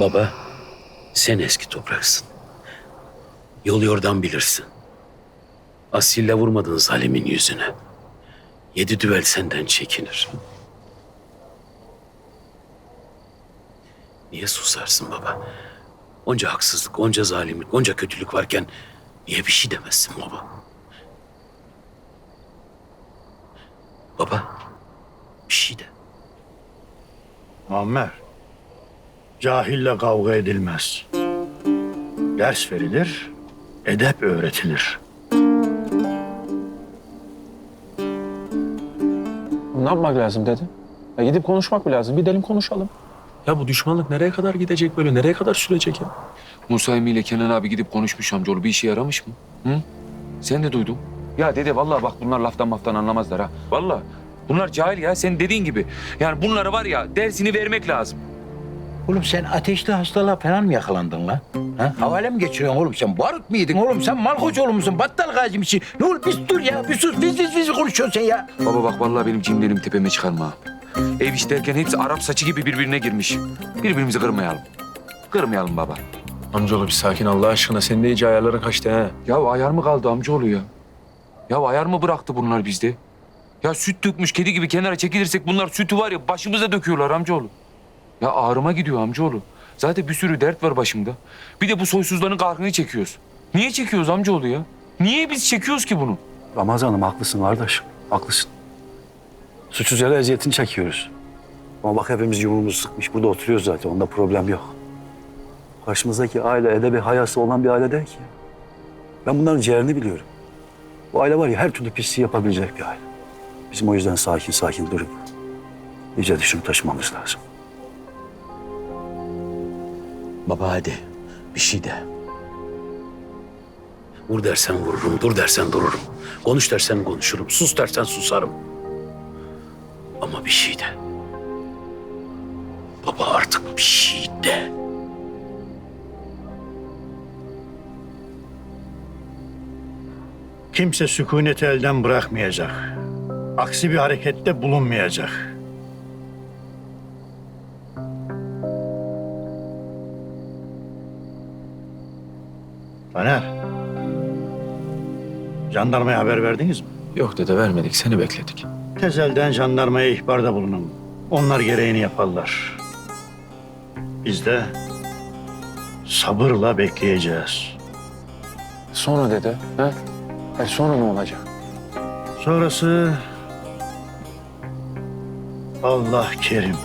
Baba, sen eski topraksın. Yol yordan bilirsin. Asille vurmadın zalimin yüzüne. Yedi düvel senden çekinir. Niye susarsın baba? Onca haksızlık, onca zalimlik, onca kötülük varken niye bir şey demezsin baba? Baba, bir şey de. Muammer, cahille kavga edilmez. Ders verilir, edep öğretilir. Ne yapmak lazım dedi? Ya gidip konuşmak mı lazım? Gidelim konuşalım. Ya bu düşmanlık nereye kadar gidecek böyle? Nereye kadar sürecek ya? Musa Emi ile Kenan abi gidip konuşmuş amcaoğlu. Bir işe yaramış mı? Hı? Sen de duydun. Ya dede vallahi bak bunlar laftan maftan anlamazlar ha. Vallahi. Bunlar cahil ya senin dediğin gibi. Yani bunlara var ya dersini vermek lazım. Oğlum sen ateşli hastalığa falan mı yakalandın lan? Ha? Havale mi geçiriyorsun oğlum sen? Barut mu yedin oğlum? Sen malkoçoğlu musun? Battal gazi misin? Ne olur biz dur ya. Bir sus. Biz biz biz konuşuyorsun sen ya. Baba bak vallahi benim cimlerim tepeme çıkarma. ha. Ev iş derken hepsi Arap saçı gibi birbirine girmiş. Birbirimizi kırmayalım. Kırmayalım baba. Amcaoğlu bir sakin Allah aşkına. Senin de iyice ayarların kaçtı ha. Ya ayar mı kaldı amcaoğlu ya? Ya ayar mı bıraktı bunlar bizde? Ya süt dökmüş kedi gibi kenara çekilirsek bunlar sütü var ya başımıza döküyorlar amcaoğlu. Ya ağrıma gidiyor amcaoğlu. Zaten bir sürü dert var başımda. Bir de bu soysuzların kahrını çekiyoruz. Niye çekiyoruz amcaoğlu ya? Niye biz çekiyoruz ki bunu? Ramazan'ım haklısın kardeşim. Haklısın. Suçsuz yere eziyetini çekiyoruz. Ama bak hepimiz yumruğumuzu sıkmış. Burada oturuyoruz zaten. Onda problem yok. Karşımızdaki aile edebi hayası olan bir aile değil ki. Ben bunların ciğerini biliyorum. Bu aile var ya her türlü pisliği yapabilecek bir aile. Bizim o yüzden sakin sakin durup iyice düşünüp taşımamız lazım. Baba hadi bir şey de. Vur dersen vururum, dur dersen dururum. Konuş dersen konuşurum, sus dersen susarım. Ama bir şey de. Baba artık bir şey de. Kimse sükuneti elden bırakmayacak. Aksi bir harekette bulunmayacak. Taner, jandarmaya haber verdiniz mi? Yok dede vermedik. Seni bekledik. Tezelden jandarmaya ihbarda bulunun. Onlar gereğini yaparlar. Biz de sabırla bekleyeceğiz. Sonra dede. Ha? E sonra ne olacak? Sonrası Allah kerim.